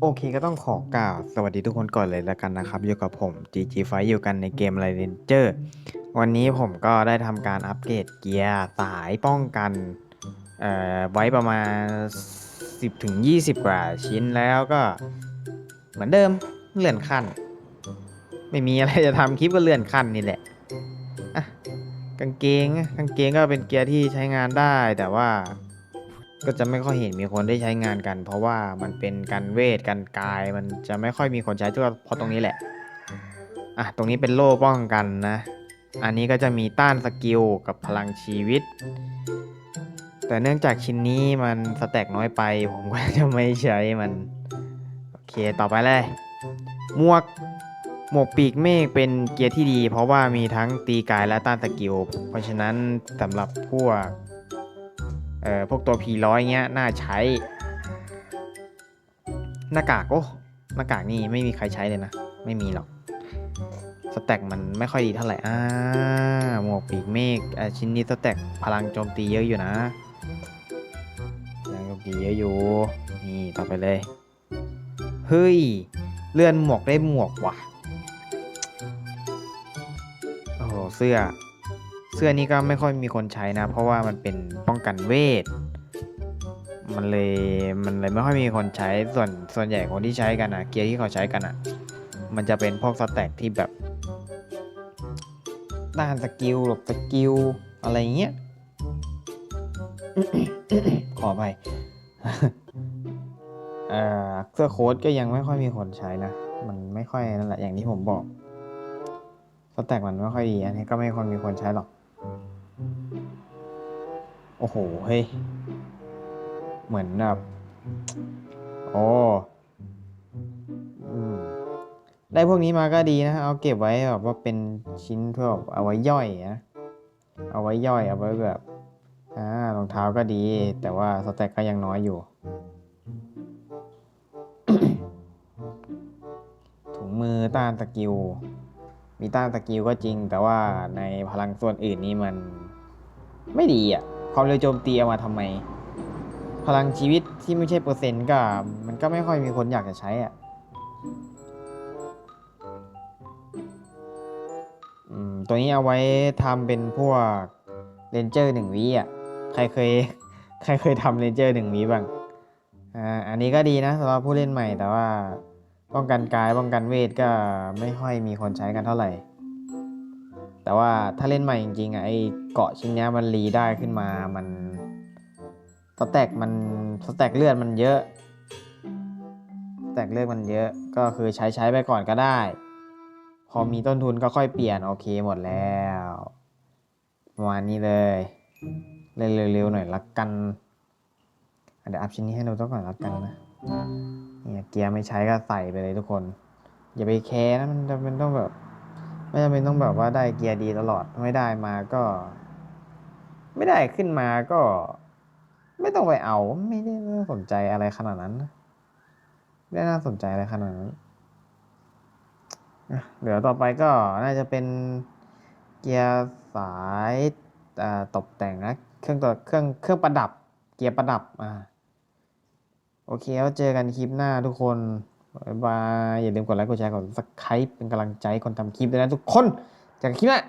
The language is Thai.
โอเคก็ต้องขอกล่าวสวัสดีทุกคนก่อนเลยแล้วกันนะครับ อยู่กับผม GG f i อยู่กันในเกม r a n g e r วันนี้ผมก็ได้ทำการอัปเกรดเกียร์สายป้องกันไว้ประมาณ 10ถึง20 กว่าชิ้นแล้วก็เหมือนเดิมเลื่อนขั้น ไม่มีอะไรจะทำคลิปก็เลื่อนขั้นนี่แหละอะกางเกงกางเกงก็เป็นเกียร์ที่ใช้งานได้แต่ว่า ก็จะไม่ค่อยเห็นมีคนได้ใช้งานกัน เพราะว่ามันเป็นการเวทการกาย มันจะไม่ค่อยมีคนใช้ก็เพราะตรงนี้แหละ อะ ตรงนี้เป็นโล่ป้องกันนะ อันนี้ก็จะมีต้านสกิลกับพลังชีวิต แต่เนื่องจากชิ้นนี้มันสแต็กน้อยไป ผมก็จะไม่ใช้มัน โอเค ต่อไปเลย หมวก หมวกปีกเมฆเป็นเกียร์ที่ดี เพราะว่ามีทั้งตีกายและต้านสกิล เพราะฉะนั้นสำหรับพวก เอ่อพวกตัว P100 เงี้ยน่าใช้ หน้ากากโอ้หน้ากากนี่ไม่มีใครใช้เลยนะ ไม่มีหรอกสแต็กมันไม่ค่อยดีเท่าไหร่อ่าหมวกปีกเมฆอะชิ้นนี้สแต็กพลังโจมตีเยอะอยู่นะพลังโจมตีเยอะอยู่นี่ต่อไปเลยเฮ้ยเลื่อนหมวกได้หมวกว่ะโอ้เสื้อ เสื้อนี้ก็ไม่ค่อยมีคนใช้นะ เพราะว่ามันเป็นป้องกันเวท มันเลยมันเลยไม่ค่อยมีคนใช้ส่วนส่วนใหญ่คนที่ใช้กันอะเกียร์ที่เขาใช้กันอะมันจะเป็นพวกสแต็กที่แบบด้านสกิลหลบสกิลอะไรเงี้ยขอไปเสื้อโค้ทก็ยังไม่ค่อยมีคนใช้นะ มันไม่ค่อยนั่นแหละอย่างที่ผมบอกสแต็กมันไม่ค่อยดี อันนี้ก็ไม่ค่อยมีคนใช้หรอก โอ้โห เฮ้ย เหมือนแบบโอ้อืมได้พวกนี้มาก็ดีนะ เอาเก็บไว้แบบว่าเป็นชิ้นเพื่อเอาไว้ย่อยนะ เอาไว้ย่อย เอาไว้แบบ อ่ารองเท้าก็ดี แต่ว่าสแต็กก็ยังน้อยอยู่ ถุงมือต้านสกิล มีต้านสกิลก็จริง แต่ว่าในพลังส่วนอื่นนี่มันไม่ดีอะความเร็วโจมตีเอามาทำไม พลังชีวิตที่ไม่ใช่เปอร์เซ็นต์ก็มันก็ไม่ค่อยมีคนอยากจะใช้อะอืมตัวนี้เอาไว้ทำเป็นพวกเรนเจอร์หนึ่งวิอะ ใครเคยใครเคยทำเรนเจอร์หนึ่งวิบ้าง อ่า อันนี้ก็ดีนะสำหรับผู้เล่นใหม่แต่ว่า ป้องกันกายป้องกันเวทก็ไม่ค่อยมีคนใช้กันเท่าไหร่ แต่ว่าถ้าเล่นใหม่จริงๆอะไอเกาะชิ้นนี้มันรีได้ขึ้นมามันสแต็กมันสแต็กเลือดมันเยอะสแต็กเลือดมันเยอะก็คือใช้ใช้ไปก่อนก็ได้ พอมีต้นทุนก็ค่อยเปลี่ยนโอเคหมดแล้วประมาณนี้เลยเล่นเร็วๆหน่อยละกันเดี๋ยวอัพชิ้นนี้ให้ดูต้องก่อนละกันนะ เนี่ยเกียร์ไม่ใช้ก็ใส่ไปเลยทุกคน อย่าไปแคร์นะมันจะเป็นต้องแบบ ไม่จำเป็นต้องแบบว่าได้เกียร์ดีตลอดไม่ได้มาก็ ไม่ได้ขึ้นมาก็ ไม่ต้องไปเอาไม่ได้สนใจอะไรขนาดนั้นไม่ได้น่าสนใจอะไรขนาดนั้นเดี๋ยวต่อไปก็น่าจะเป็นเกียร์สายตกแต่งนะเครื่องตัวเครื่องเครื่องประดับ เกียร์ประดับอ่า โอเคแล้วเจอกันคลิปหน้าทุกคนบายบายอย่าลืมกดไลค์กดแชร์กดสับสไครป์เป็นกำลังใจคนทำคลิปด้วยนะทุกคนจากคลิปหน้า